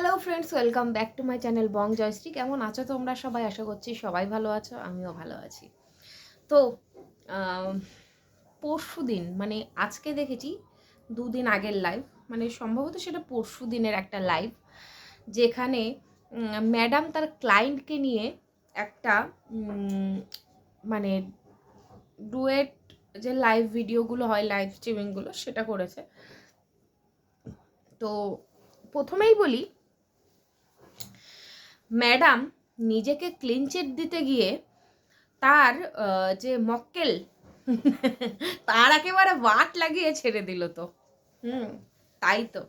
Hello friends welcome back to my channel bong Joyshree কেমন আছো তোমরা সবাই? আশা করছি সবাই ভালো আছো, আমিও ভালো আছি। তো পরশু দিন মানে আজকে দেখেছি দুদিন আগের লাইভ মানে সম্ভবত সেটা পরশু দিনের একটা লাইভ যেখানে ম্যাডাম তার ক্লায়েন্টকে নিয়ে একটা মানে ডুয়েট যে লাইভ ভিডিওগুলো হয় লাইভ স্ট্রিমিংগুলো সেটা করেছে। তো প্রথমেই বলি ম্যাডাম নিজেকে ক্লিন চিট দিতে গিয়ে তার যে মক্কেল, তার একেবারে বাট লাগিয়ে ছেড়ে দিল তো। হুম, তাই তো।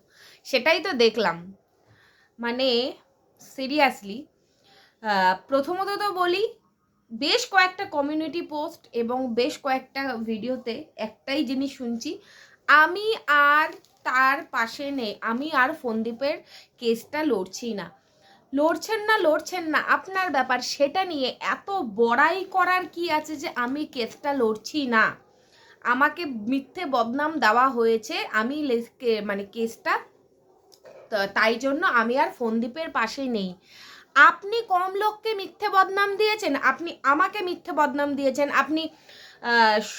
সেটাই তো দেখলাম। মানে সিরিয়াসলি প্রথমত তো বলি, বেশ কয়েকটা কমিউনিটি পোস্ট এবং বেশ কয়েকটা ভিডিওতে একটাই জিনিস শুনছি, আমি আর তার পাশে নেই, আমি আর ফন্দীপের কেসটা লড়ছি না। লড়ছেন না লড়ছেন না, আপনার ব্যাপার, সেটা নিয়ে এত বড়াই করার কি আছে যে আমি কেসটা লড়ছি না? আমাকে মিথ্যে বদনাম দেওয়া হয়েছে, আমি মানে কেসটা তাই জন্য আমি আর ফন্দীপের পাশে নেই। আপনি কম লোককে মিথ্যে বদনাম দিয়েছেন, আপনি আমাকে মিথ্যে বদনাম দিয়েছেন, আপনি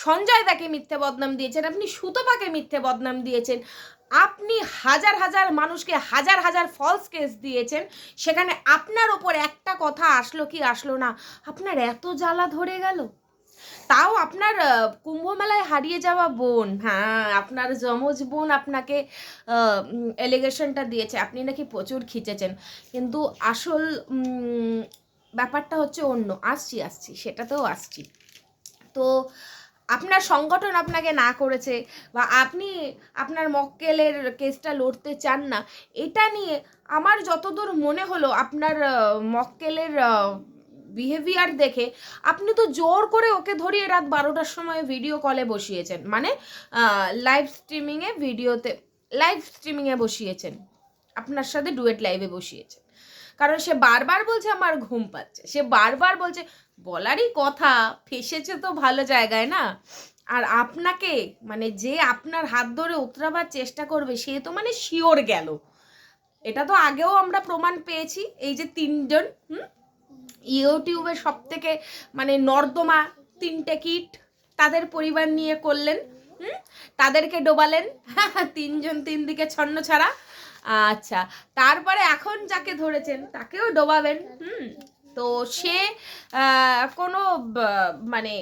সঞ্জয় দাকে মিথ্যে বদনাম দিয়েছেন, আপনি সুতপাকে মিথ্যে বদনাম দিয়েছেন। আপনি হাজার হাজার মানুষকে হাজার হাজার ফলস কেস দিয়েছেন, সেখানে আপনার ওপর একটা কথা আসলো কি আসলো না, আপনার এত জ্বালা ধরে গেল। তাও আপনার কুম্ভমেলায় হারিয়ে যাওয়া বোন হ্যাঁ আপনার যমজ বোন আপনাকে এলিগেশনটা দিয়েছে, আপনি নাকি প্রচুর খিচেছেন। কিন্তু আসল ব্যাপারটা হচ্ছে অন্য, আসছি আসছি, সেটাতেও আসছি। তো আপনার সংগঠন আপনাকে না করেছে বা আপনি আপনার মক্কেলের কেসটা লড়তে চান না, এটা নিয়ে আমার যতদূর মনে হলো আপনার মক্কেলের বিহেভিয়ার দেখে, আপনি তো জোর করে ওকে ধরিয়ে রাত বারোটার সময় ভিডিও কলে বসিয়েছেন। মানে লাইভ স্ট্রিমিংয়ে ভিডিওতে লাইভ স্ট্রিমিংয়ে বসিয়েছেন। আপনার সাথে ডুয়েট লাইভে বসিয়েছেন। কারণ সে বারবার বলছে আমার ঘুম পাচ্ছে। সে বারবার বলছে বলারই কথা, ফেসেছে তো ভালো জায়গায় না? আর আপনাকে মানে যে আপনার হাত ধরে উতরাবার চেষ্টা করবে, সে তো মানে শিওর গেল। এটা তো আগেও আমরা প্রমাণ পেয়েছি, এই যে তিনজন, হুম? ইউটিউবে সব থেকে মানে নর্দমা তিনটে কিট তাদের পরিবার নিয়ে করলেন, হুম? তাদেরকে ডোবালেন, তিনজন তিন দিকে ছন্ন ছাড়া। আচ্ছা তারপরে এখন যাকে ধরেছেন, তাকেও ডোবাবেন, হুম? তো সে কোনো মানে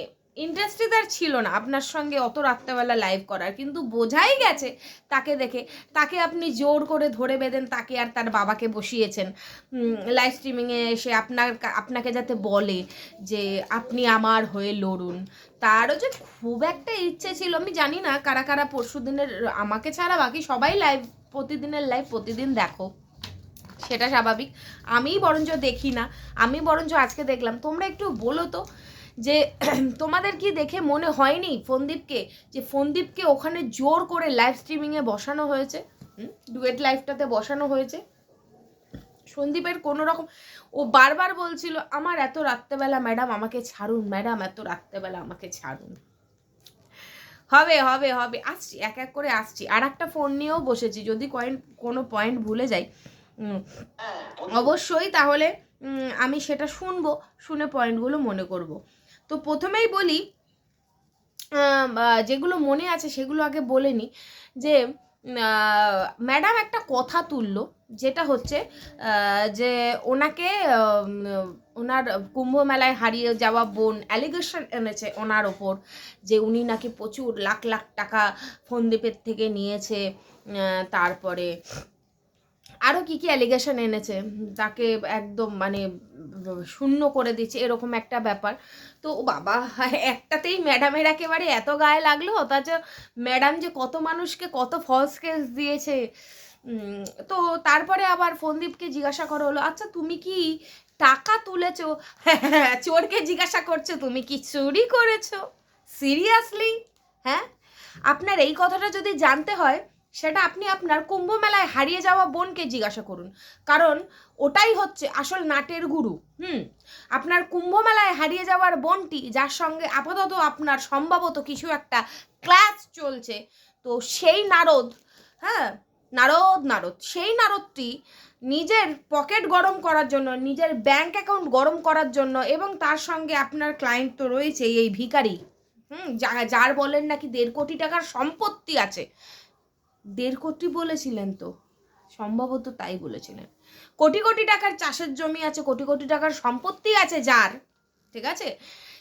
ইন্ডাস্ট্রি তার ছিল না আপনার সঙ্গে অত রাত্রেবেলা লাইভ করার। কিন্তু বোঝাই গেছে তাকে দেখে। তাকে আপনি জোর করে ধরে বেঁধেন, তাকে আর তার বাবাকে বসিয়েছেন। লাইভ স্ট্রিমিংয়ে এসে আপনার আপনাকে যাতে বলে যে আপনি আমার হয়ে লড়ুন। তারও যে খুব একটা ইচ্ছে ছিল, আমি জানি না কারা কারা পরশু দিনের আমাকে ছাড়া বাকি সবাই লাইভ প্রতিদিনের লাইভ প্রতিদিন দেখো। সেটা স্বাভাবিক। আমি বরঞ্চ দেখি না। আমি বরঞ্চ আজকে দেখলাম। তোমরা একটু বলো তো যে তোমাদের কি দেখে মনে হয়নি ফন্দীপকে যে ফন্দীপকে ওখানে জোর করে লাইভ স্ট্রিমিংয়ে বসানো হয়েছে? ডুয়েট লাইভটাতে বসানো হয়েছে। সন্দীপের কোনো রকম ও বারবার বলছিল, আমার এত রাত্রেবেলা ম্যাডাম আমাকে ছাড়ুন ম্যাডাম এত রাত্রেবেলা আমাকে ছাড়ুন। হবে হবে হবে। আসছি, এক এক করে আসছি। আর একটা ফোন নিয়েও বসেছি। যদি পয়েন্ট কোনো পয়েন্ট ভুলে যাই অবশ্যই তাহলে আমি সেটা শুনব, শুনে পয়েন্টগুলো মনে করব। তো প্রথমেই বলি যেগুলো মনে আছে সেগুলো আগে বলে নিই যে ম্যাডাম একটা কথা তুললো, যেটা হচ্ছে যে ওনাকে ওনার কুম্ভ মেলায় হারিয়ে যাওয়া বোন অ্যালিগেশন এনেছে ওনার ওপর, যে উনি নাকি প্রচুর লাখ লাখ টাকা ফোনদীপের থেকে নিয়েছে তারপরে আরও কি কি অ্যালিগেশন এনেছে? তাকে একদম মানে শূন্য করে দিচ্ছে, এরকম একটা ব্যাপার। তো বাবা, একটাতেই ম্যাডামের একেবারে এত গায়ে লাগল, অথচ ম্যাডাম যে কত মানুষকে কত ফলস কেস দিয়েছে। তো তারপরে আবার ফন্দীপকে জিজ্ঞাসা করা হলো আচ্ছা তুমি কি টাকা তুলেছো? চোরকে জিজ্ঞাসা করছ, তুমি কি চুরি করেছ? সিরিয়াসলি হ্যাঁ? আপনার এই কথাটা যদি জানতে হয় সেটা আপনি আপনার কুম্ভ মেলায় হারিয়ে যাওয়া বোনকে জিজ্ঞাসা করুন। কারণ ওটাই হচ্ছে আসল নাটের গুরু, হুম? আপনার কুম্ভ মেলায় হারিয়ে যাওয়ার বোনটি, যার সঙ্গে আপাতত আপনার সম্ভবত কিছু একটা ক্লাস চলছে, তো সেই নারদ হ্যাঁ? নারদ নারদ, সেই নারদটি নিজের পকেট গরম করার জন্য, নিজের ব্যাংক অ্যাকাউন্ট গরম করার জন্য এবং তার সঙ্গে আপনার ক্লায়েন্ট তো রয়েছে এই ভিখারি, হুম? যা- যার বলেন নাকি দেড় কোটি টাকার সম্পত্তি আছে। দেড় কোটি বলেছিলেন তো, সম্ভবত তাই বলেছিলেন। কোটি কোটি টাকার চাষের জমি আছে, কোটি কোটি টাকার সম্পত্তি আছে যার, ঠিক আছে?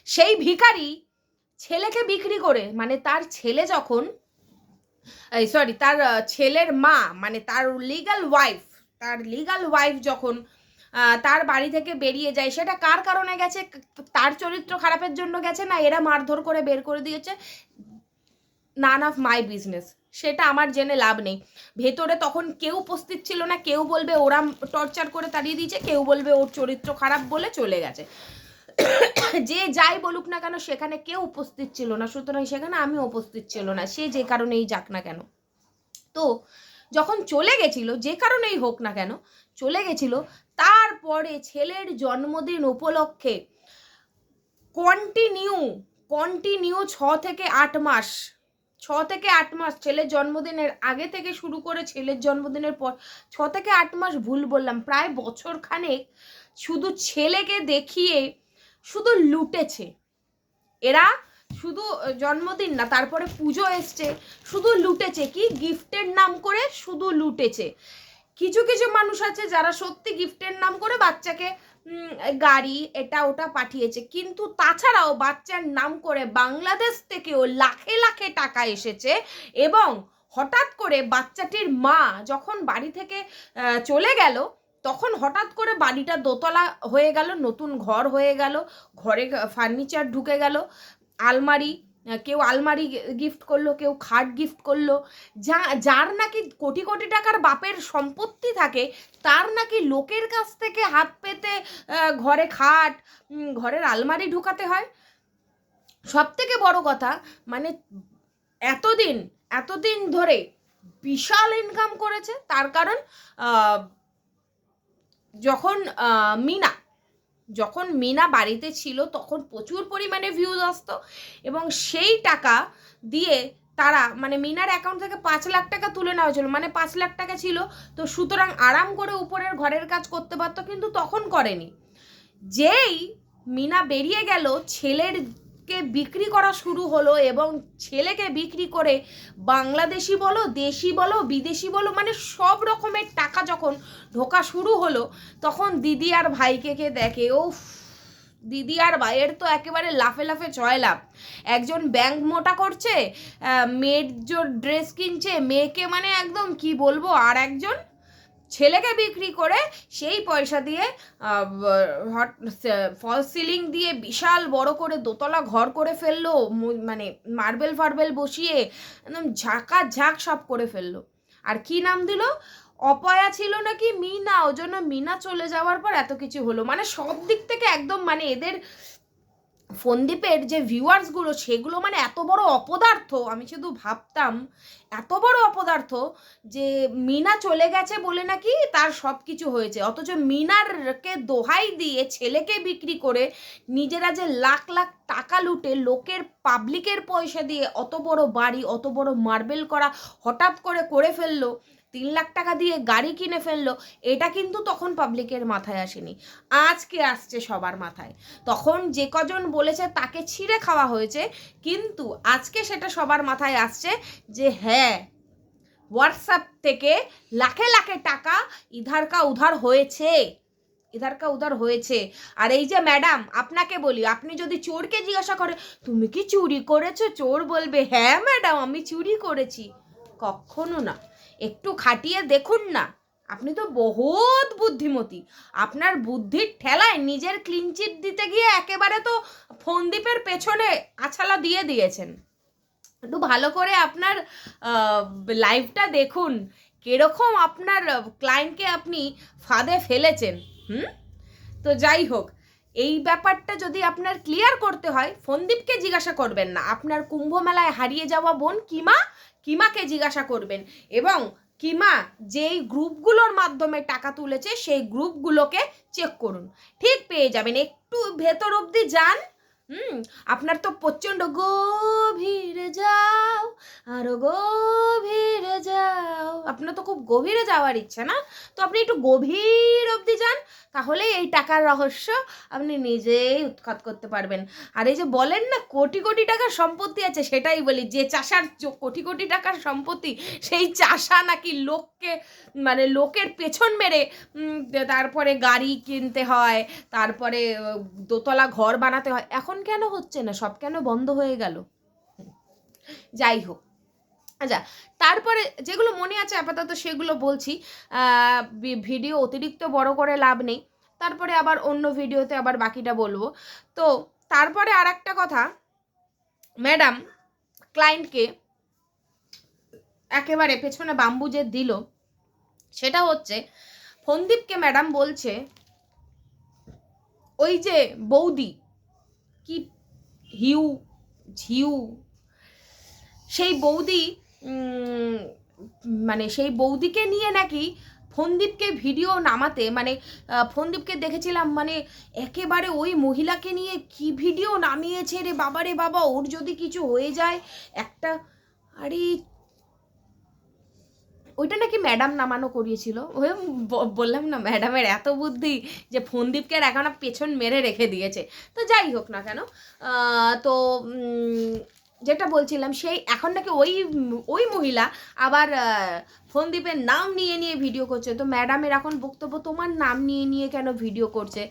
সেই ভিখারি ছেলেকে বিক্রি করে মানে তার ছেলে যখন, এই সরি তার ছেলের মা মানে তার লিগাল ওয়াইফ তার লিগাল ওয়াইফ যখন তার বাড়ি থেকে বেরিয়ে যায়, সেটা কার কারণে গেছে? তার চরিত্র খারাপের জন্য গেছে না এরা মারধর করে বের করে দিয়েছে? নান অফ মাই বিজনেস সেটা আমার জেনে লাভ নেই। ভেতরে তখন কেউ উপস্থিত ছিল না, কেউ বলবে ওরা টর্চার করে তাড়িয়ে দিয়েছে, কেউ বলবে ওর চরিত্র খারাপ বলে চলে গেছে। যে যাই বলুক না কেন, সেখানে কেউ উপস্থিত ছিল না, সুতরাং সেখানে আমি উপস্থিত ছিল না, সে যে কারণেই যাক না কেন। তো যখন চলে গেছিল, যে কারণেই হোক না কেন, চলে গেছিল, তারপরে ছেলের জন্মদিন উপলক্ষে কন্টিনিউ কন্টিনিউ ছ থেকে আট মাস ছ থেকে আট মাস ছেলের জন্মদিনের, আগে থেকে শুরু করে ছেলের জন্মদিনের পর ছ থেকে আট মাস ভুল বললাম, প্রায় বছর খানেক শুধু ছেলেকে দেখিয়ে শুধু লুটেছে। এরা শুধু জন্মদিন না, তারপরে পুজো এসছে, শুধু লুটেছে, কি গিফটের নাম করে শুধু লুটেছে। কিছু কিছু মানুষ আছে যারা সত্যি গিফটের নাম করে বাচ্চাকে গাড়ি এটা ওটা পাঠিয়েছে। কিন্তু তাছাড়াও বাচ্চার নাম করে বাংলাদেশ থেকেও লাখে লাখে টাকা এসেছে এবং হঠাৎ করে বাচ্চাটির মা যখন বাড়ি থেকে চলে গেল, তখন হঠাৎ করে বাড়িটা দোতলা হয়ে গেল, নতুন ঘর হয়ে গেল, ঘরে ফার্নিচার ঢুকে গেল, আলমারি কেউ আলমারি গিফট করল, কেউ খাট গিফট করল, যা, যার নাকি কোটি কোটি টাকার বাপের সম্পত্তি থাকে, তার নাকি লোকের কাছ থেকে হাত পেতে ঘরে খাট ঘরের আলমারি ঢুকাতে হয়। সব থেকে বড় কথা মানে এতদিন এতদিন ধরে বিশাল ইনকাম করেছে, তার কারণ যখন মিনা যখন মিনা বাড়িতে ছিল তখন প্রচুর পরিমাণে ভিউজ আসতো এবং সেই টাকা দিয়ে তারা মানে মিনার অ্যাকাউন্ট থেকে পাঁচ লাখ টাকা তুলে নেওয়া হয়েছিল। মানে পাঁচ লাখ টাকা ছিল। তো সুতরাং আরাম করে উপরের ঘরের কাজ করতে পারতো, কিন্তু তখন করেনি। যেই মিনা বেরিয়ে গেল ছেলেরকে বিক্রি করা শুরু হলো এবং ছেলেকে বিক্রি করে বাংলাদেশি বলো, দেশি বলো, বিদেশি বলো মানে সব রকমের টাকা যখন ঢোকা শুরু হলো, তখন দিদি আর ভাইকে কে দেখে? ও দিদি আর ভাইয়ের তো একেবারে লাফে লাফে লাভ একজন ব্যাংক মোটা করছে মেয়ের জোর ড্রেস কিনছে, মেয়েকে মানে একদম কি বলব, আর একজন ছেলেকে বিক্রি করে সেই পয়সা দিয়ে হট ফল সিলিং দিয়ে বিশাল বড় করে দোতলা ঘর করে ফেলল মানে মার্বেল ফার্বেল বসিয়ে, একদম ঝাঁকা ঝাঁক সব করে ফেলল। আর কি নাম দিল? অপয়া ছিল নাকি মিনা, ওই জন্য মিনা চলে যাওয়ার পর এত কিছু হলো। মানে সব দিক থেকে একদম মানে এদের ফোনদ্বীপের যে ভিউয়ার্সগুলো, সেগুলো মানে এত বড় অপদার্থ, আমি শুধু ভাবতাম, এত বড় অপদার্থ যে মিনা চলে গেছে বলে নাকি তার সব কিছু হয়েছে। অথচ মিনারকে দোহাই দিয়ে ছেলেকে বিক্রি করে নিজেরা যে লাখ লাখ টাকা লুটে লোকের পাবলিকের পয়সা দিয়ে অত বড় বাড়ি, অত বড় মার্বেল করা হঠাৎ করে করে ফেলল তিন লাখ টাকা দিয়ে গাড়ি কিনে ফেলল, এটা কিন্তু তখন পাবলিকের মাথায় আসেনি। আজকে আসছে সবার মাথায়। তখন যে কজন বলেছে তাকে ছিঁড়ে খাওয়া হয়েছে, কিন্তু আজকে সেটা সবার মাথায় আসছে যে হ্যাঁ হোয়াটসঅ্যাপ থেকে লাখে লাখে টাকা ইধার কা উধার হয়েছে, ইধার কা উধার হয়েছে। আর এই যে ম্যাডাম আপনাকে বলি, আপনি যদি চোরকে জিজ্ঞাসা করে, তুমি কি চুরি করেছ? চোর বলবে হ্যাঁ ম্যাডাম আমি চুরি করেছি। কখনো না। একটু খাটিয়ে দেখুন না। আপনি তো বহুত বুদ্ধিমতী। আপনার বুদ্ধির ঠেলায় নিজের ক্লিনচিট দিতে গিয়ে একেবারে তো ফোনদ্বীপের পেছনে আছালা দিয়ে দিয়েছেন। একটু ভালো করে আপনার লাইফটা দেখুন। কীরকম আপনার ক্লায়েন্টকে আপনি ফাঁদে ফেলেছেন, হুম? তো যাই হোক, এই ব্যাপারটা যদি আপনার ক্লিয়ার করতে হয় ফন্দীপকে জিজ্ঞাসা করবেন না। আপনার কুম্ভ মেলায় হারিয়ে যাওয়া বোন কিমা কিমাকে জিজ্ঞাসা করবেন এবং কিমা যেই গ্রুপগুলোর মাধ্যমে টাকা তুলেছে সেই গ্রুপগুলোকে চেক করুন। ঠিক পেয়ে যাবেন। একটু ভেতর অবধি যান। হুম, আপনার তো প্রচণ্ড গভীর যাও, আরও যাও আপনার তো খুব গভীরে যাওয়ার ইচ্ছে না? তো আপনি একটু গভীর অবধি যান, তাহলে এই টাকার রহস্য আপনি নিজেই উৎখাত করতে পারবেন। আর এই যে বলেন না, কোটি কোটি টাকার সম্পত্তি আছে, সেটাই বলি, যে চাষার কোটি কোটি টাকার সম্পত্তি, সেই চাষা নাকি লোককে মানে লোকের পেছন মেরে তারপরে গাড়ি কিনতে হয়, তারপরে দোতলা ঘর বানাতে হয়। এখন কেন হচ্ছে না? সব কেন বন্ধ হয়ে গেল? যাই হোক। আচ্ছা তারপরে যেগুলো মনে আছে আপাতত সেগুলো বলছি। ভিডিও অতিরিক্ত বড় করে লাভ নেই। তারপরে আবার অন্য ভিডিওতে আবার বাকিটা বলব। তো, তারপরে আর একটা কথা, ম্যাডাম ক্লায়েন্টকে একেবারে পেছনে বাম্বু যে দিল, সেটা হচ্ছে, ফন্দীপকে ম্যাডাম বলছে, ওই যে বৌদি, কি হিউ, ঝিউ, সেই বৌদি মানে সেই বৌদিকে নিয়ে নাকি ফন্দীপকে ভিডিও নামাতে মানে ফন্দীপকে দেখেছিলাম মানে একেবারে ওই মহিলাকে নিয়ে কি ভিডিও নামিয়েছে রে বাবা রে বাবা, ওর যদি কিছু হয়ে যায়, একটা, আরে, ওইটা নাকি ম্যাডাম নামানো করিয়েছিল। ওই বললাম না, ম্যাডামের এত বুদ্ধি যে ফন্দীপকে এখন পেছন মেরে রেখে দিয়েছে। তো যাই হোক না কেন তো যেটা বলছিলাম, সেই এখন নাকি ওই ওই মহিলা আবার ফোনদীপের নাম নিয়ে নিয়ে ভিডিও করছে। তো ম্যাডামের এখন বক্তব্য তোমার নাম নিয়ে নিয়ে কেন ভিডিও করছে?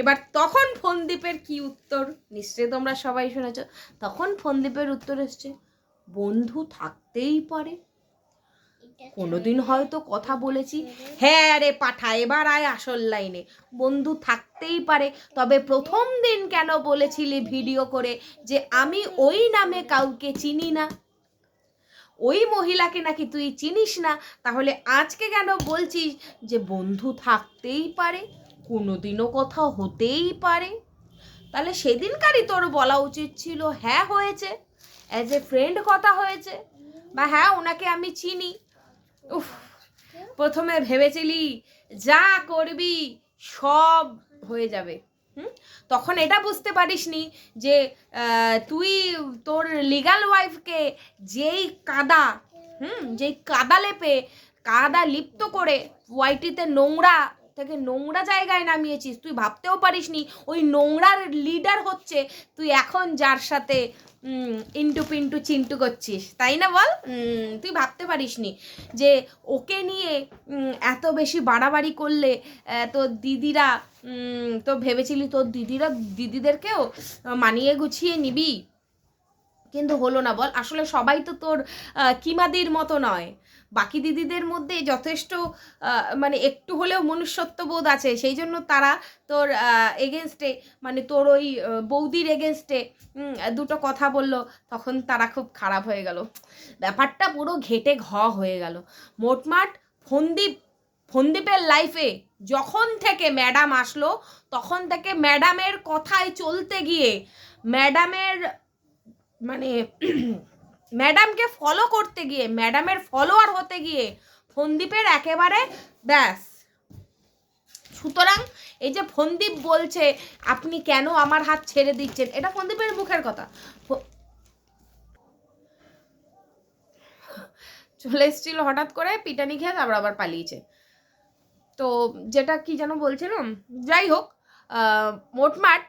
এবার তখন ফোনদীপের কি উত্তর? নিশ্চয়ই তোমরা সবাই শুনেছ। তখন ফোনদীপের উত্তর এসছে, বন্ধু থাকতেই পারে। কোনোদিন হয়তো কথা বলেছি। হ্যাঁ রে পাঠা, এবার আয় আসল লাইনে। বন্ধু থাকতেই পারে, তবে প্রথম দিন কেন বলেছিলি ভিডিও করে যে আমি ওই নামে কাউকে চিনি না? ওই মহিলাকে নাকি তুই চিনিস না? তাহলে আজকে কেন বলছিস যে বন্ধু থাকতেই পারে, কোনোদিনও কথা হতেই পারে? তাহলে সেদিনকারই তোর বলা উচিত ছিল হ্যাঁ হয়েছে অ্যাজ এ ফ্রেন্ড কথা হয়েছে, বা হ্যাঁ ওনাকে আমি চিনি। উফ, প্রথমে ভেবেছিলি যা করবি সব হয়ে যাবে। হুম? তখন এটা বুঝতে পারিসনি যে তুই তোর লিগাল ওয়াইফকে যেই কাদা, হুম, যেই কাদা লেপে, কাদা লিপ্ত করে ওয়াইটিতে নোংরা থেকে নোংরা জায়গায় নামিয়েছিস, তুই ভাবতেও পারিসনি, ওই নোংরার লিডার হচ্ছে তুই এখন যার সাথে ইন্টু পিন্টু চিন্টু করছিস, তাই না বল? তুই ভাবতে পারিসনি যে ওকে নিয়ে এত বেশি বাড়াবাড়ি করলে তোর দিদিরা তো ভেবেছিলি তোর দিদিরা, দিদিদেরকেও মানিয়ে গুছিয়ে নিবি? কিন্তু হলো না বল, আসলে সবাই তো তোর কিমাদির মতো নয়। বাকি দিদিদের মধ্যে যথেষ্ট মানে একটু হলেও মনুষ্যত্ববোধ আছে, সেই জন্য তারা তোর এগেনস্টে মানে তোর ওই বৌদির এগেনস্টে দুটো কথা বলল, তখন তারা খুব খারাপ হয়ে গেল। ব্যাপারটা পুরো ঘেটে ঘ হয়ে গেল। মোটমাট ফন্দীপ, ফন্দীপের লাইফে যখন থেকে ম্যাডাম আসলো, তখন থেকে ম্যাডামের কথায় চলতে গিয়ে ম্যাডামের মানে ম্যাডামকে ফলো করতে গিয়ে, ম্যাডামের ফলোয়ার হতে গিয়ে, ফন্দীপের একেবারে ব্যাস। সুতরাং এই যে ফন্দীপ বলছে, আপনি কেন আমার হাত ছেড়ে দিচ্ছেন? এটা ফন্দীপের মুখের কথা। চলে এসেছিল হঠাৎ করে, পিটানি খেয়ে তারপর আবার পালিয়েছে। তো যেটা কি যেন বলছিলাম যাই হোক মোটমাট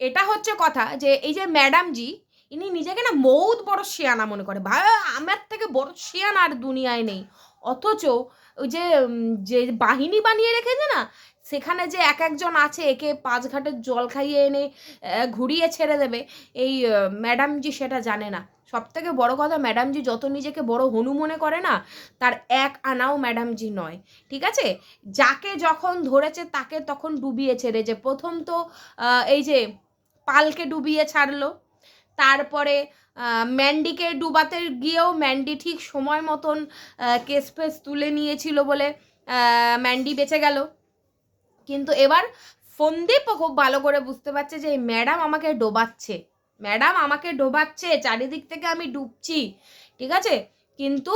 এটা হচ্ছে কথা যে, এই যে ম্যাডামজি ইনি নিজেকে না বহুত বড় শিয়ানা মনে করে। ভাই, আমার থেকে বড় শিয়ানা আর দুনিয়ায় নেই। অথচ ওই যে যে বাহিনী বানিয়ে রেখেছে না, সেখানে যে এক একজন আছে, একে পাঁচ ঘাটের জল খাইয়ে এনে ঘুরিয়ে ছেড়ে দেবে, এই ম্যাডামজি সেটা জানে না। সব থেকে বড় কথা, ম্যাডামজি যত নিজেকে বড় হনু মনে করে না, তার এক আনাও ম্যাডামজি নয়। ঠিক আছে? যাকে যখন ধরেছে, তাকে তখন ডুবিয়ে ছেড়েছে। প্রথম তো এই যে, পালকে ডুবিয়ে ছাড়লো। তারপরে ম্যান্ডিকে ডুবাতে গিয়েও ম্যান্ডি ঠিক সময় মতন কেস ফেস তুলে নিয়েছিল বলে ম্যান্ডি বেঁচে গেল। কিন্তু এবার ফন্দীপও খুব ভালো করে বুঝতে পারছে যে, এই ম্যাডাম আমাকে ডোবাচ্ছে। ম্যাডাম আমাকে ডোবাচ্ছে, চারিদিক থেকে আমি ডুবছি, ঠিক আছে? কিন্তু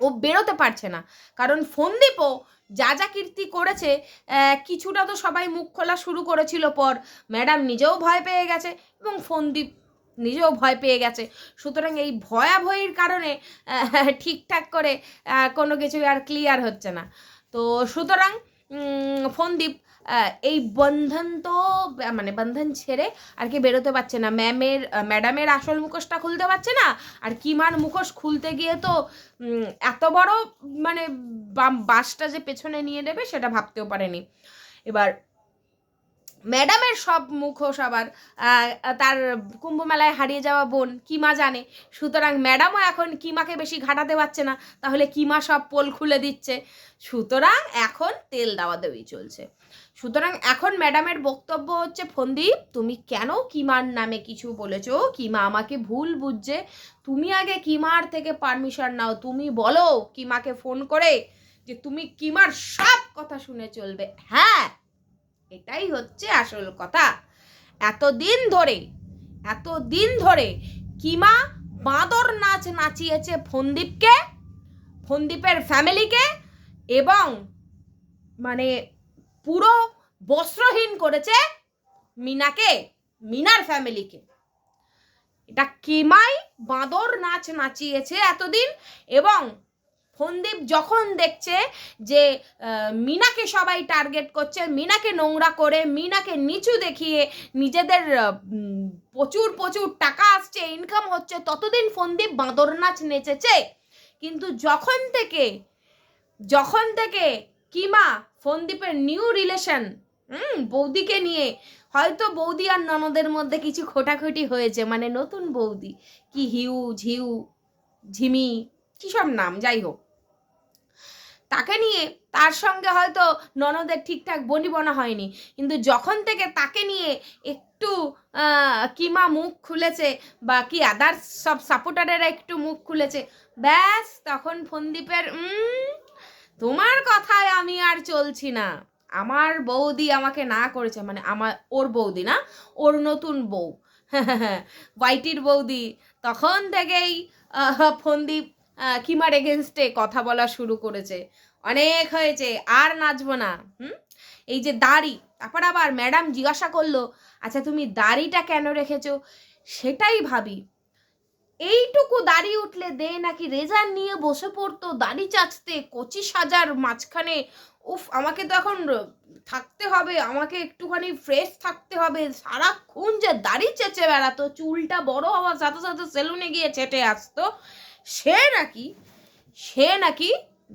ও বেরোতে পারছে না। কারণ ফন্দীপও যা যা কীর্তি করেছে কিছুটা তো সবাই মুখ খোলা শুরু করেছিল পর। ম্যাডাম নিজেও ভয় পেয়ে গেছে এবং ফোনদীপ নিজেও ভয় পেয়ে গেছে। সুতরাং এই ভয়াভয়ের কারণে ঠিকঠাক করে কোনো কিছু আর ক্লিয়ার হচ্ছে না। তো সুতরাং ফন্দীপ এই বন্ধন তো মানে বন্ধন ছেড়ে আর কি বেরোতে পারছে না। ম্যামের ম্যাডামের আসল মুখোশটা খুলতে পারছে না, আর কিমার মুখোশ খুলতে গিয়ে তো এত বড় মানে বাসটা যে পেছনে নিয়ে নেবে সেটা ভাবতেও পারেনি। এবার ম্যাডামের সব মুখোশ আবার আহ, তার কুম্ভমেলায় হারিয়ে যাওয়া বোন কিমা জানে। সুতরাং ম্যাডামও এখন কিমাকে বেশি ঘাটাতে পারছে না তাহলে কিমা সব পোল খুলে দিচ্ছে। সুতরাং এখন তেল দেওয়া দেওয়াই চলছে। সুতরাং এখন ম্যাডামের বক্তব্য হচ্ছে ফন্দীপ তুমি কেন কিমার নামে কিছু বলেছ? কিমা আমাকে ভুল বুঝছে। তুমি আগে কিমার থেকে পারমিশন নাও। তুমি বলো কিমাকে ফোন করে যে তুমি কিমার সব কথা শুনে চলবে। হ্যাঁ এটাই হচ্ছে আসল কথা। এতদিন ধরে এতদিন ধরে কিমা বাঁদর নাচ নাচিয়েছে ফন্দীপকে, ফন্দীপের ফ্যামিলিকে এবং মানে পুরো বস্ত্রহীন করেছে মিনাকে, মিনার ফ্যামিলিকে। এটা কিমাই বাঁদর নাচ নাচিয়েছে এতদিন এবং ফন্দীপ যখন দেখছে যে মিনাকে সবাই টার্গেট করছে, মিনাকে নোংরা করে, মিনাকে নিচু দেখিয়ে নিজেদের প্রচুর প্রচুর টাকা আসছে ইনকাম হচ্ছে, ততদিন ফন্দীপ বাঁদর নাচ নেচেছে। কিন্তু যখন থেকে যখন থেকে কিমা ফন্দীপের নিউ রিলেশন হুম, বৌদিকে নিয়ে, হয়তো বৌদি আর ননদের মধ্যে কিছু খোটাখুটি হয়েছে মানে নতুন বৌদি, কি হিউ ঝিউ ঝিমি কী সব নাম, যাই হোক। তাকে নিয়ে তার সঙ্গে হয়তো ননদের ঠিকঠাক বনিবনা হয়নি। কিন্তু যখন থেকে তাকে নিয়ে একটু কিমা মুখ খুলেছে বা কি আদার্স সব সাপোর্টারেরা একটু মুখ খুলেছে, ব্যাস তখন ফন্দীপের তোমার কথায় আমি আর চলছি না। আমার বৌদি আমাকে না করেছে মানে আমার, ওর বৌদি না, ওর নতুন বউ। ওয়াইটির বৌদি তখন থেকেই ফন্দীপ কিমার এগেনস্টে কথা বলা শুরু করেছে। অনেক হয়েছে, আর নাচবো না, হুম? এই যে দাড়ি, তারপর আবার ম্যাডাম জিজ্ঞাসা করল আচ্ছা তুমি দাড়িটা কেন রেখেছো? সেটাই ভাবি। এইটুকু দাড়ি উঠলে দে, নাকি রেজার নিয়ে বসে পড়তো, দাড়ি চাচতে, পঁচিশ হাজার মাঝখানে। উফ, আমাকে তো এখন থাকতে হবে, আমাকে একটুখানি ফ্রেশ থাকতে হবে। সারাক্ষণ যে দাড়ি চেঁচে বেড়াতো, চুলটা বড় হওয়ার সাথে সাথে সেলুনে গিয়ে চেটে আসতো। সে নাকি সে নাকি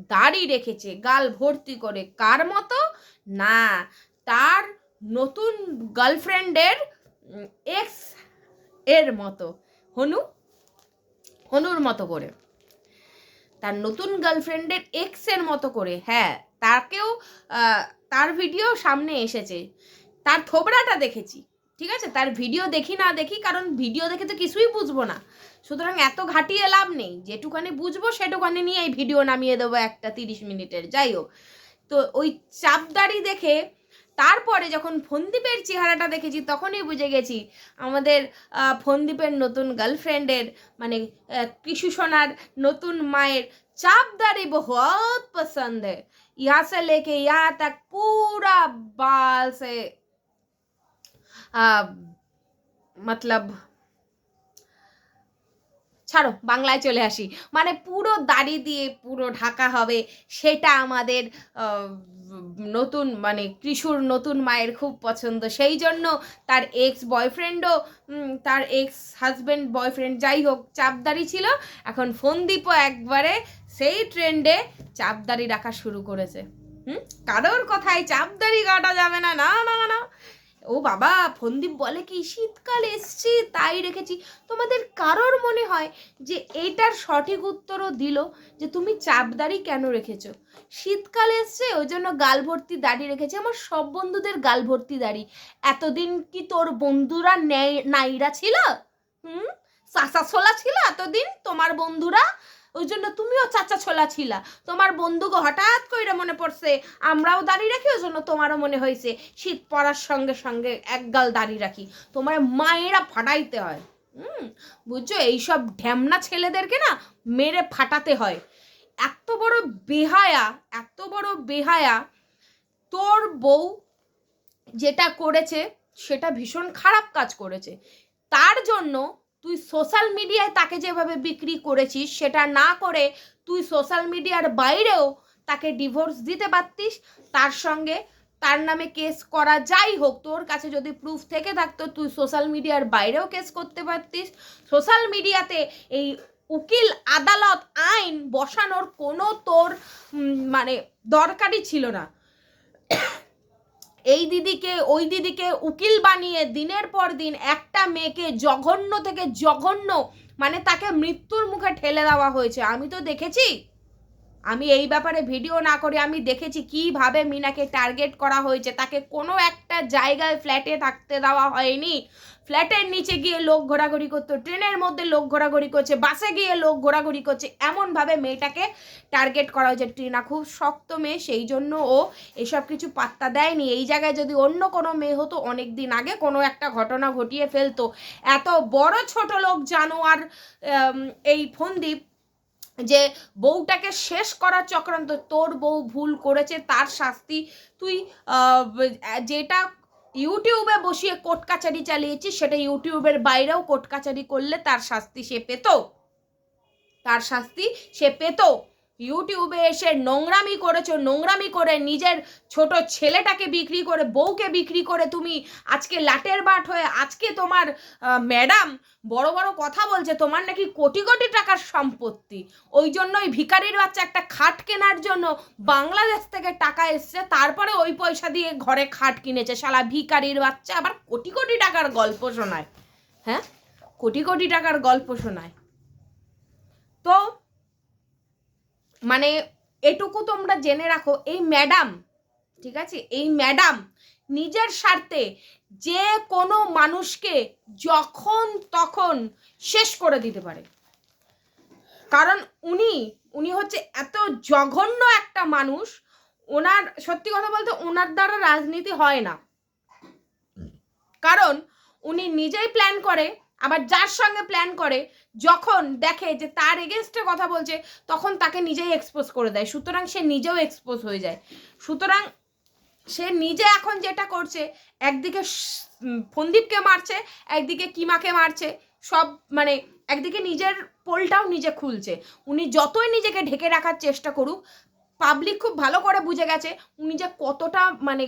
দাড়ি রেখেছে, গাল ভর্তি করে। কার মতো? না, তার নতুন গার্লফ্রেন্ডের এক্সের মতো। হনু? হনুর মতো করে। তার নতুন গার্লফ্রেন্ডের এক্সের মতো করে। হ্যাঁ তাকেও তার ভিডিও সামনে এসেছে। তার থোবড়াটা দেখেছি। ঠিক আছে? তার ভিডিও দেখি না দেখি, কারণ ভিডিও দেখে তো কিছুই বুঝব না। সুতরাং এত ঘাটিয়ে লাভ নেই। যেটুকানি বুঝব সেটুখানি নিয়ে এই ভিডিও নামিয়ে দেবো একটা তিরিশ মিনিটের। যাই হোক। তো ওই চাপদারি দেখে তারপরে যখন ফন্দীপের চেহারাটা দেখেছি, তখনই বুঝে গেছি আমাদের ফন্দীপের নতুন গার্লফ্রেন্ডের মানে কৃষু সোনার নতুন মায়ের চাপদারি বহু পছন্দ হ্যাঁ লেখে লেকে ইহা তক পুরা বাল সে মতলব, ছাড়ো, বাংলায় চলে আসি। মানে পুরো দাড়ি দিয়ে পুরো ঢাকা হবে, সেটা আমাদের নতুন মানে কৃষুর নতুন মায়ের খুব পছন্দ। সেই জন্য তার এক্স বয়ফ্রেন্ডও তার এক্স হাজব্যান্ড বয়ফ্রেন্ড যাই হোক চাপদারি ছিল। এখন ফোনদীপও একবারে সেই ট্রেন্ডে চাপদারি রাখা শুরু করেছে। হুম? কারোর কথায় চাপদারি কাটা যাবে না না না না। ও বাবা ফন্দীপ বলে কি, শীতকাল এসছে, তাই রেখেছি। তোমাদের কারোর মনে হয় যে এইটার সঠিক উত্তরও দিল যে তুমি চাপদাড়ি কেন রেখেছো? শীতকাল এসছে, ওই জন্য গাল ভর্তি দাড়ি রেখেছে। আমার সব বন্ধুদের গাল ভর্তি দাড়ি। এতদিন কি তোর বন্ধুরা নেই- নাইরা ছিল? হুম? চাচা ছোলা ছিল এতদিন? তোমার বন্ধুরা ওই জন্য তুমিও চাচা ছোলা ছিলা। তোমার বন্ধুকে হঠাৎ করে মনে পড়ছে, আমরাও দাঁড়িয়ে রাখি ওই জন্য তোমারও মনে হয়েছে, শীত পড়ার সঙ্গে সঙ্গে একগাল দাঁড়িয়ে রাখি। তোমার মায়েরা ফাটাইতে হয়, হুম? বুঝছ? এইসব ঢ্যামনা ছেলেদেরকে না মেরে ফাটাতে হয়। এত বড় বেহায়া, এত বড় বেহায়া, তোর বউ যেটা করেছে, সেটা ভীষণ খারাপ কাজ করেছে। তার জন্য তুই সোশ্যাল মিডিয়ায় তাকে যেভাবে বিক্রি করেছিস, সেটা না করে তুই সোশ্যাল মিডিয়ার বাইরেও তাকে ডিভোর্স দিতে পারতিস। তার সঙ্গে তার নামে কেস করা যাই হোক, তোর কাছে যদি প্রুফ থেকে থাকতো, তুই সোশ্যাল মিডিয়ার বাইরেও কেস করতে পারতিস। সোশ্যাল মিডিয়াতে এই উকিল আদালত আইন বসানোর কোনো তোর মানে দরকারই ছিল না। এই দিদিকে, ওই দিদিকে উকিল বানিয়ে দিনের পর দিন একটা মেয়েকে জঘন্য থেকে জঘন্য মানে তাকে মৃত্যুর মুখে ঠেলে দেওয়া হয়েছে। আমি তো দেখেছি। আমি এই ব্যাপারে ভিডিও না করে আমি দেখেছি কীভাবে মিনাকে টার্গেট করা হয়েছে। তাকে কোনো একটা জায়গায় ফ্ল্যাটে থাকতে দেওয়া হয়নি। ফ্ল্যাটের নিচে গিয়ে লোক ঘোরাঘুরি করতো, ট্রেনের মধ্যে লোক ঘোরাঘুরি করছে, বাসে গিয়ে লোক ঘোরাঘুরি করছে। এমনভাবে মেয়েটাকে টার্গেট করা হয়েছে। টিনা খুব শক্ত মেয়ে, সেই জন্য ও এসব কিছু পাত্তা দেয়নি। এই জায়গায় যদি অন্য কোনো মেয়ে হতো অনেক দিন আগে কোনো একটা ঘটনা ঘটিয়ে ফেলতো। এত বড় ছোট লোক, জানোয়ার এই ফন্দীপ যে বউটাকে শেষ করার চক্রান্ত, তোর বউ ভুল করেছে, তার শাস্তি। তুই যেটা ইউটিউবে বসিয়ে কোর্ট কাচারি চালিয়েছিস, সেটা ইউটিউবের বাইরেও কোর্ট কাচারি করলে তার শাস্তি সে পেত। তার শাস্তি সে পেত। ইউটিউবে এসে নোংরামি করেছ, নোংরামি করে নিজের ছোট ছেলেটাকে বিক্রি করে, বউকে বিক্রি করে তুমি আজকে লাটের বাট হয়ে আজকে তোমার ম্যাডাম বড় বড় কথা বলছে, তোমার নাকি কোটি কোটি টাকার সম্পত্তি। ওই জন্যই ভিকারির বাচ্চা একটা খাট কেনার জন্য বাংলাদেশ থেকে টাকা এসছে, তারপরে ওই পয়সা দিয়ে ঘরে খাট কিনেছে। শালা ভিখারির বাচ্চা আবার কোটি কোটি টাকার গল্প শোনায় হ্যাঁ? কোটি কোটি টাকার গল্প শোনায়। তো মানে এটুকু তোমরা জেনে রাখো, এই ম্যাডাম ঠিক আছে? এই ম্যাডাম নিজের স্বার্থে যে কোনো মানুষকে যখন তখন শেষ করে দিতে পারে। কারণ উনি উনি হচ্ছে এত জঘন্য একটা মানুষ, ওনার, সত্যি কথা বলতে ওনার দ্বারা রাজনীতি হয় না। কারণ উনি নিজেই প্ল্যান করে আবার যার সঙ্গে প্ল্যান করে, যখন দেখে যে তার এগেনস্টে কথা বলছে, তখন তাকে নিজেই এক্সপোজ করে দেয়। সুতরাং সে নিজেও এক্সপোজ হয়ে যায়। সুতরাং সে নিজে এখন যেটা করছে, একদিকে ফন্দীপকে মারছে, একদিকে কিমাকে মারছে, সব মানে একদিকে নিজের পোলটাও নিজে খুলছে। উনি যতই নিজেকে ঢেকে রাখার চেষ্টা করুক পাবলিক খুব ভালো করে বুঝে গেছে, উনি যে কতটা মানে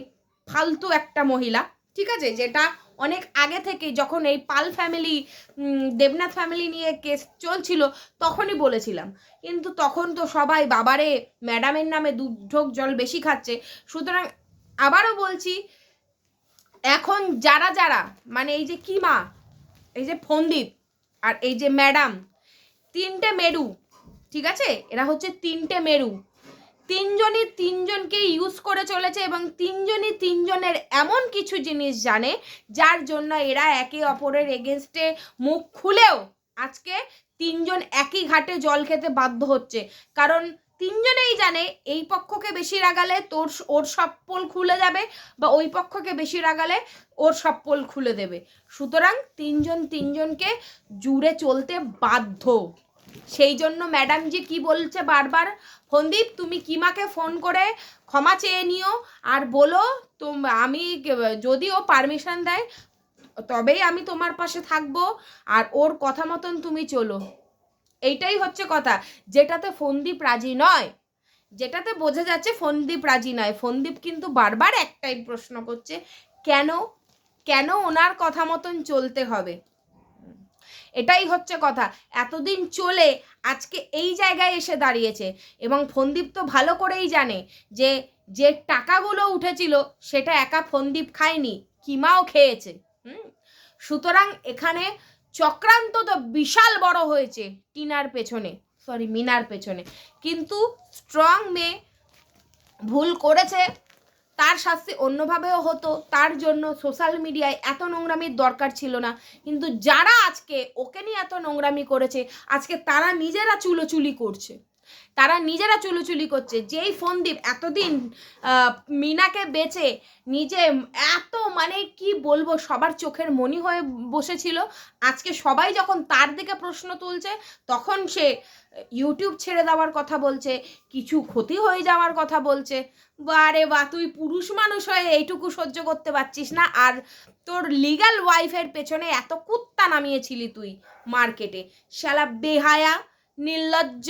ফালতু একটা মহিলা, ঠিক আছে? যেটা অনেক আগে থেকে যখন এই পাল ফ্যামিলি দেবনাথ ফ্যামিলি নিয়ে কেস চলছিল, তখনই বলেছিলাম। কিন্তু তখন তো সবাই, বাবারে ম্যাডামের নামে দু ঢোক জল বেশি খাচ্ছে। সুতরাং আবারও বলছি, এখন যারা যারা মানে এই যে কিমা, এই যে ফন্দীপ, আর এই যে ম্যাডাম তিনটে মেরু, ঠিক আছে? এরা হচ্ছে তিনটে মেরু। তিনজনই তিনজনকে ইউজ করে চলেছে এবং তিনজনই তিনজনের এমন কিছু জিনিস জানে, যার জন্য এরা একে অপরের এগেনস্টে মুখ খুলেও আজকে তিনজন একই ঘাটে জল খেতে বাধ্য হচ্ছে। কারণ তিনজনেই জানে এই পক্ষকে বেশি রাগালে তোর ওর সব পোল খুলে যাবে বা ওই পক্ষকে বেশি রাগালে ওর সব পোল খুলে দেবে। সুতরাং তিনজন তিনজনকে জুড়ে চলতে বাধ্য। সেই জন্য ম্যাডাম যে কি বলছে বারবার ফন্দীপ তুমি কিমাকে ফোন করে ক্ষমা চেয়ে নিও আর বলো তো আমি যদি ও পারমিশন দেয়, তবেই আমি তোমার পাশে থাকব আর ওর কথা মতন তুমি চলো। এইটাই হচ্ছে কথা। যেটাতে ফন্দীপ রাজি নয়, যেটাতে বোঝা যাচ্ছে ফন্দীপ রাজি নয়। ফন্দীপ কিন্তু বারবার একটাই প্রশ্ন করছে, কেন? কেন ওনার কথা মতন চলতে হবে? এটাই হচ্ছে কথা। এতদিন চলে আজকে এই জায়গায় এসে দাঁড়িয়েছে। এবং ফন্দীপ তো ভালো করেই জানে যে যে টাকাগুলো উঠেছিল সেটা একা ফন্দীপ খায়নি, কিমাও খেয়েছে। হুম? সুতরাং এখানে চক্রান্ত তো বিশাল বড় হয়েছে টিনার পেছনে সরি মিনার পেছনে। কিন্তু স্ট্রং মেয়ে ভুল করেছে তার শাস্তি অন্যভাবেও হতো, তার জন্য সোশ্যাল মিডিয়ায় এত নোংরামির দরকার ছিল না। কিন্তু যারা আজকে ওকে নিয়ে এত নোংরামি করেছে, আজকে তারা নিজেরা চুলোচুলি করছে। তারা নিজেরা চুলুচুলি করছে। যেই ফোনদীপ এতদিন মিনাকে বেচে নিজে এত মানে কি বলব, সবার চোখের মনি হয়ে বসেছিল। আজকে সবাই যখন তার দিকে প্রশ্ন তুলছে, তখন সে ইউটিউব ছেড়ে দেওয়ার কথা বলছে, কিছু ক্ষতি হয়ে যাওয়ার কথা বলছে। বারে বা, তুই পুরুষ মানুষ হয়ে এইটুকু সহ্য করতে পারছিস না, আর তোর লিগ্যাল ওয়াইফের পেছনে এত কুত্তা নামিয়েছিলি তুই মার্কেটে। শালা বেহায়া, নির্লজ্জ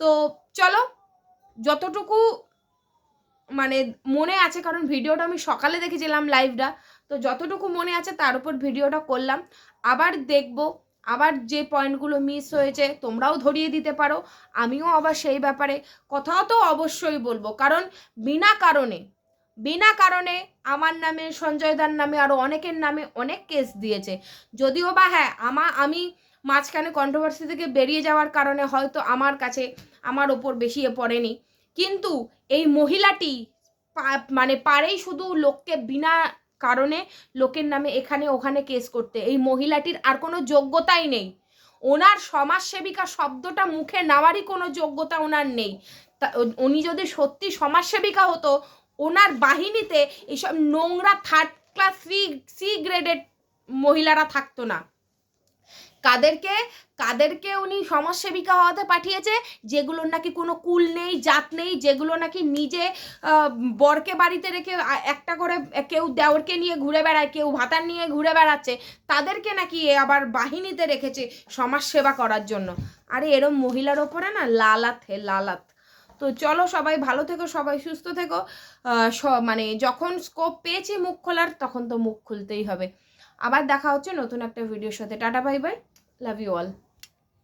তো চলো, যতটুকু মানে মনে আছে, কারণ ভিডিওটা আমি সকালে দেখেছিলাম লাইভটা তো যতটুকু মনে আছে তার উপর ভিডিওটা করলাম। আবার দেখব, আবার যে পয়েন্টগুলো মিস হয়েছে, তোমরাও ধরিয়ে দিতে পারো, আমিও আবার সেই ব্যাপারে কথাও তো অবশ্যই বলব। কারণ বিনা কারণে বিনা কারণে আমার নামে, সঞ্জয় দার নামে আরও অনেকের নামে অনেক কেস দিয়েছে। যদিও বা হ্যাঁ আমা, আমি মাঝখানে কন্ট্রোভার্সি থেকে বেরিয়ে যাওয়ার কারণে হয়তো আমার কাছে আমার ওপর বেশি এ পড়েনি। কিন্তু এই মহিলাটি মানে পারেই শুধু লোককে বিনা কারণে লোকের নামে এখানে ওখানে কেস করতে। এই মহিলাটির আর কোনো যোগ্যতাই নেই। ওনার সমাজসেবিকা শব্দটা মুখে নেওয়ারই কোনো যোগ্যতা ওনার নেই। তা, উনি যদি সত্যি সমাজসেবিকা হতো, ওনার বাহিনীতে এইসব নোংরা third class C C graded মহিলারা থাকতো না। কাদেরকে কাদেরকে উনি সমাজসেবিকা হওয়াতে পাঠিয়েছে, যেগুলোর নাকি কোনো কুল নেই, জাত নেই, যেগুলো নাকি নিজে বরকে বাড়িতে রেখে একটা করে কেউ দেওরকে নিয়ে ঘুরে বেড়ায়, কেউ ভাতার নিয়ে ঘুরে বেড়াচ্ছে, তাদেরকে নাকি আবার বাহিনীতে রেখেছে সমাজ সেবা করার জন্য। আরে এরম মহিলার ওপরে না লালাত হে লালাত। তো চলো সবাই ভালো থেকো, সবাই সুস্থ থেকো। স- মানে যখন স্কোপ পেয়েছি মুখ খোলার, তখন তো মুখ খুলতেই হবে। আবার দেখা হচ্ছে নতুন একটা ভিডিওর সাথে। Tata bye bye Love you all.